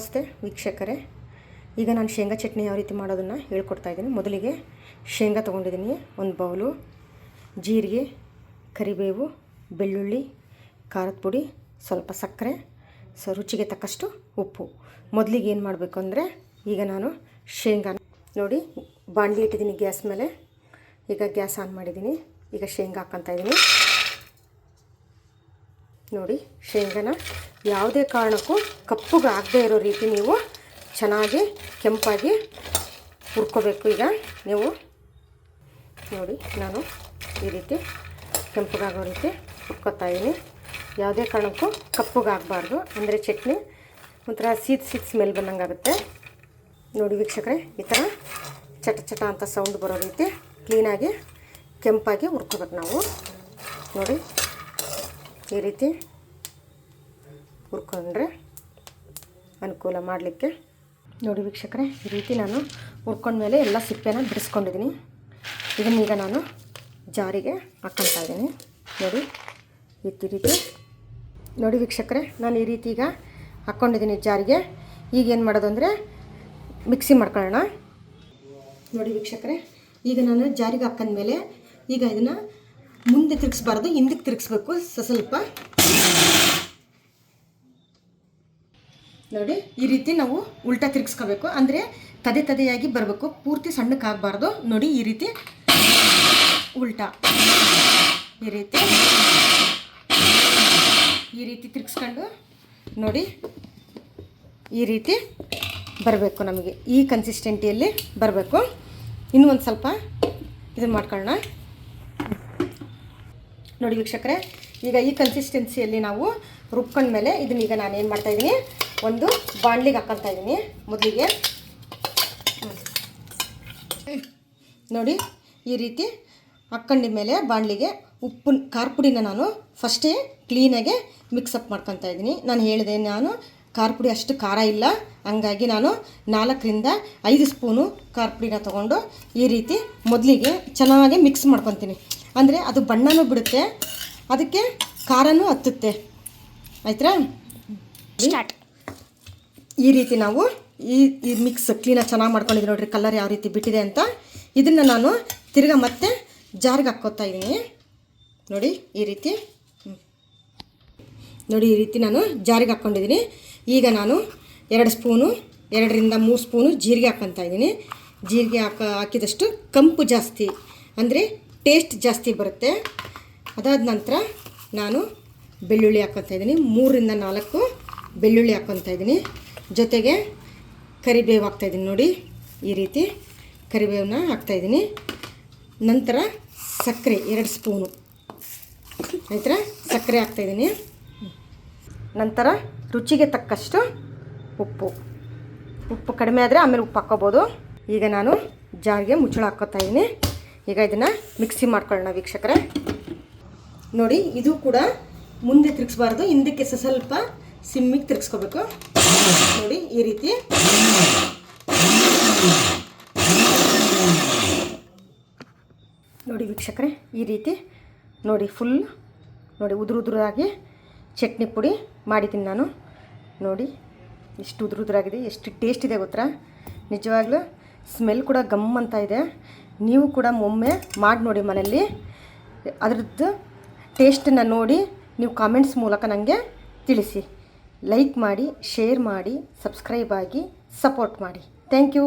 ನಮಸ್ತೆ ವೀಕ್ಷಕರೇ. ಈಗ ನಾನು ಶೇಂಗಾ ಚಟ್ನಿ ಯಾವ ರೀತಿ ಮಾಡೋದನ್ನು ಹೇಳ್ಕೊಡ್ತಾ ಇದ್ದೀನಿ. ಮೊದಲಿಗೆ ಶೇಂಗಾ ತೊಗೊಂಡಿದ್ದೀನಿ. ಒಂದು ಬೌಲು ಜೀರಿಗೆ, ಕರಿಬೇವು, ಬೆಳ್ಳುಳ್ಳಿ, ಖಾರದ ಪುಡಿ, ಸ್ವಲ್ಪ ಸಕ್ಕರೆ, ಸೊ ರುಚಿಗೆ ತಕ್ಕಷ್ಟು ಉಪ್ಪು. ಮೊದಲಿಗೆ ಏನು ಮಾಡಬೇಕು ಅಂದರೆ ಈಗ ನಾನು ಶೇಂಗಾ ನೋಡಿ ಬಾಣಲಿ ಇಟ್ಟಿದ್ದೀನಿ ಗ್ಯಾಸ್ ಮೇಲೆ. ಈಗ ಗ್ಯಾಸ್ ಆನ್ ಮಾಡಿದ್ದೀನಿ. ಈಗ ಶೇಂಗಾ ಹಾಕ್ಕೊತಾ ಇದ್ದೀನಿ. ನೋಡಿ, ಶೇಂಗಾನ ಯಾವುದೇ ಕಾರಣಕ್ಕೂ ಕಪ್ಪುಗೆ ಆಗದೇ ಇರೋ ರೀತಿ ನೀವು ಚೆನ್ನಾಗಿ ಕೆಂಪಾಗಿ ಹುರ್ಕೋಬೇಕು. ಈಗ ನೀವು ನೋಡಿ, ನಾನು ಈ ರೀತಿ ಕೆಂಪಗಾಗೋ ರೀತಿ ಹುರ್ಕೋತಾ ಇದ್ದೀನಿ ಯಾವುದೇ ಕಾರಣಕ್ಕೂ ಕಪ್ಪುಗಾಗಬಾರ್ದು. ಅಂದರೆ ಚಟ್ನಿ ಒಂಥರ ಸೀದ್ ಸೀದ್ ಸ್ಮೆಲ್ ಬಂದಂಗಾಗುತ್ತೆ. ನೋಡಿ ವೀಕ್ಷಕರೇ, ಈ ಥರ ಚಟ ಚಟ ಅಂತ ಸೌಂಡ್ ಬರೋ ರೀತಿ ಕ್ಲೀನಾಗಿ ಕೆಂಪಾಗಿ ಹುರ್ಕೋಬೇಕು ನಾವು. ನೋಡಿ ಈ ರೀತಿ ಹುರ್ಕೊಂಡ್ರೆ ಅನುಕೂಲ ಮಾಡಲಿಕ್ಕೆ. ನೋಡಿ ವೀಕ್ಷಕರೇ, ಈ ರೀತಿ ನಾನು ಹುರ್ಕೊಂಡ್ಮೇಲೆ ಎಲ್ಲ ಸಿಪ್ಪೆನ ಬಿಡಿಸ್ಕೊಂಡಿದ್ದೀನಿ. ಇದನ್ನೀಗ ನಾನು ಜಾರಿಗೆ ಹಾಕ್ಕೊತಾ ಇದ್ದೀನಿ. ನೋಡಿ, ಈ ರೀತಿ. ನೋಡಿ ವೀಕ್ಷಕರೇ, ನಾನು ಈ ರೀತಿ ಈಗ ಹಾಕ್ಕೊಂಡಿದ್ದೀನಿ ಜಾರಿಗೆ. ಈಗ ಏನು ಮಾಡೋದು ಅಂದರೆ ಮಿಕ್ಸಿ ಮಾಡ್ಕೊಳ್ಳೋಣ. ನೋಡಿ ವೀಕ್ಷಕರೇ, ಈಗ ನಾನು ಜಾರಿಗೆ ಹಾಕೊಂಡ್ಮೇಲೆ ಈಗ ಇದನ್ನು ಮುಂದೆ ತಿರುಗಿಸ್ಬಾರ್ದು, ಹಿಂದಕ್ಕೆ ತಿರುಗಿಸ್ಬೇಕು ಸ್ವಲ್ಪ. ನೋಡಿ, ಈ ರೀತಿ ನಾವು ಉಲ್ಟಾ ತಿರುಗಿಸ್ಕೋಬೇಕು. ಅಂದರೆ ತದೆ ತದೆಯಾಗಿ ಬರಬೇಕು. ಪೂರ್ತಿ ಸಣ್ಣಕ್ಕೆ ಆಗಬಾರ್ದು. ನೋಡಿ, ಈ ರೀತಿ ಉಲ್ಟಾ. ಈ ರೀತಿ. ಈ ರೀತಿ ತಿರುಗಿಸ್ಕೊಂಡು, ನೋಡಿ, ಈ ರೀತಿ ಬರಬೇಕು ನಮಗೆ. ಈ ಕನ್ಸಿಸ್ಟೆಂಟಿಯಲ್ಲಿ ಬರಬೇಕು. ಇನ್ನೂ ಒಂದು ಸ್ವಲ್ಪ ಇದನ್ನು ಮಾಡ್ಕೊಳ್ಳೋಣ. ನೋಡಿ ವೀಕ್ಷಕರೆ, ಈಗ ಈ ಕನ್ಸಿಸ್ಟೆನ್ಸಿಯಲ್ಲಿ ನಾವು ರುಬ್ಕೊಂಡ್ಮೇಲೆ ಇದನ್ನ ಈಗ ನಾನು ಏನು ಮಾಡ್ತಾಯಿದ್ದೀನಿ ಒಂದು ಬಾಣ್ಲಿಗೆ ಹಾಕ್ಕೊತಾ ಇದ್ದೀನಿ ಮೊದಲಿಗೆ ನೋಡಿ, ಈ ರೀತಿ ಹಾಕ್ಕೊಂಡಿದ ಮೇಲೆ ಬಾಣಲಿಗೆ ಉಪ್ಪು, ಖಾರ ಪುಡಿನ ನಾನು ಫಸ್ಟೇ ಕ್ಲೀನಾಗೆ ಮಿಕ್ಸಪ್ ಮಾಡ್ಕೊತಾ ಇದ್ದೀನಿ ನಾನು ಹೇಳಿದೆ, ನಾನು ಖಾರ ಪುಡಿ ಅಷ್ಟು ಖಾರ ಇಲ್ಲ. ಹಂಗಾಗಿ ನಾನು ನಾಲ್ಕರಿಂದ ಐದು ಸ್ಪೂನು ಖಾರ ಪುಡಿನ ತೊಗೊಂಡು ಈ ರೀತಿ ಮೊದಲಿಗೆ ಚೆನ್ನಾಗಿ ಮಿಕ್ಸ್ ಮಾಡ್ಕೊತೀನಿ. ಅಂದರೆ ಅದು ಬಣ್ಣನೂ ಬಿಡುತ್ತೆ. ಅದಕ್ಕೆ ಖಾರನೂ ಹತ್ತುತ್ತೆ. ಆಯ್ತಾ ಸ್ಟಾರ್ಟ್ ಈ ರೀತಿ ನಾವು ಈ ಈ ಮಿಕ್ಸ್ ಕ್ಲೀನಾಗಿ ಚೆನ್ನಾಗಿ ಮಾಡ್ಕೊಂಡಿದ್ದೀನಿ ನೋಡ್ರಿ ಕಲರ್ ಯಾವ ರೀತಿ ಬಿಟ್ಟಿದೆ ಅಂತ. ಇದನ್ನು ನಾನು ತಿರ್ಗಾ ಮತ್ತೆ ಜಾರ್ಗೆ ಹಾಕ್ಕೋತಾ ಇದ್ದೀನಿ ನೋಡಿ ಈ ರೀತಿ. ನೋಡಿ ಈ ರೀತಿ ನಾನು ಜಾರಿಗೆ ಹಾಕ್ಕೊಂಡಿದ್ದೀನಿ ಈಗ ನಾನು ಎರಡು ಸ್ಪೂನು ಎರಡರಿಂದ ಮೂರು ಸ್ಪೂನು ಜೀರಿಗೆ ಹಾಕ್ಕೊತಾ ಇದ್ದೀನಿ ಜೀರಿಗೆ ಹಾಕ ಹಾಕಿದಷ್ಟು ಕಂಪು ಜಾಸ್ತಿ. ಅಂದರೆ ಟೇಸ್ಟ್ ಜಾಸ್ತಿ ಬರುತ್ತೆ. ಅದಾದ ನಂತರ ನಾನು ಬೆಳ್ಳುಳ್ಳಿ ಹಾಕ್ಕೊತಾ ಇದ್ದೀನಿ. ಮೂರರಿಂದ ನಾಲ್ಕು ಬೆಳ್ಳುಳ್ಳಿ ಹಾಕ್ಕೊತಾ ಇದ್ದೀನಿ. ಜೊತೆಗೆ ಕರಿಬೇವು ಹಾಕ್ತಾಯಿದ್ದೀನಿ ನೋಡಿ, ಈ ರೀತಿ ಕರಿಬೇವನ್ನ ಹಾಕ್ತಾಯಿದ್ದೀನಿ ನಂತರ ಸಕ್ಕರೆ, ಎರಡು ಸ್ಪೂನು. ನಂತರ ಸಕ್ಕರೆ ಹಾಕ್ತಾಯಿದ್ದೀನಿ ನಂತರ ರುಚಿಗೆ ತಕ್ಕಷ್ಟು ಉಪ್ಪು. ಉಪ್ಪು ಕಡಿಮೆ ಆದರೆ ಆಮೇಲೆ ಉಪ್ಪು ಹಾಕ್ಕೋಬೋದು. ಈಗ ನಾನು ಜಾರಿಗೆ ಮುಚ್ಚಳ ಹಾಕ್ಕೋತಾ ಇದ್ದೀನಿ. ಈಗ ಇದನ್ನು ಮಿಕ್ಸಿ ಮಾಡ್ಕೊಳ್ಳೋಣ ವೀಕ್ಷಕರೇ. ನೋಡಿ, ಇದು ಕೂಡ ಮುಂದೆ ತಿರುಗಿಸ್ಬಾರ್ದು, ಹಿಂದಕ್ಕೆ ಸ್ವಲ್ಪ ಸಿಮ್ಮಿಗೆ ತಿರುಗಿಸ್ಕೋಬೇಕು. ನೋಡಿ, ಈ ರೀತಿ. ನೋಡಿ ವೀಕ್ಷಕರೇ, ಈ ರೀತಿ. ನೋಡಿ ಫುಲ್ ನೋಡಿ, ಉದುರು ಉದುರಾಗಿ ಚಟ್ನಿ ಪುಡಿ ಮಾಡಿದ್ದೀನಿ ನಾನು. ನೋಡಿ, ಎಷ್ಟು ಉದುರು ಉದುರಾಗಿದೆ, ಎಷ್ಟು ಟೇಸ್ಟ್ ಇದೆ ಗೊತ್ತಾ? ನಿಜವಾಗ್ಲೂ ಸ್ಮೆಲ್ ಕೂಡ ಗಮ್ ಅಂತ ಇದೆ. ನೀವು ಕೂಡ ಒಮ್ಮೆ ಮಾಡಿ ನೋಡಿ ಮನೆಯಲ್ಲಿ. ಅದರದ್ದು ಟೇಸ್ಟನ್ನು ನೋಡಿ ನೀವು ಕಾಮೆಂಟ್ಸ್ ಮೂಲಕ ನನಗೆ ತಿಳಿಸಿ. ಲೈಕ್ ಮಾಡಿ ಶೇರ್ ಮಾಡಿ ಸಬ್ಸ್ಕ್ರೈಬ್ ಆಗಿ ಸಪೋರ್ಟ್ ಮಾಡಿ. Thank you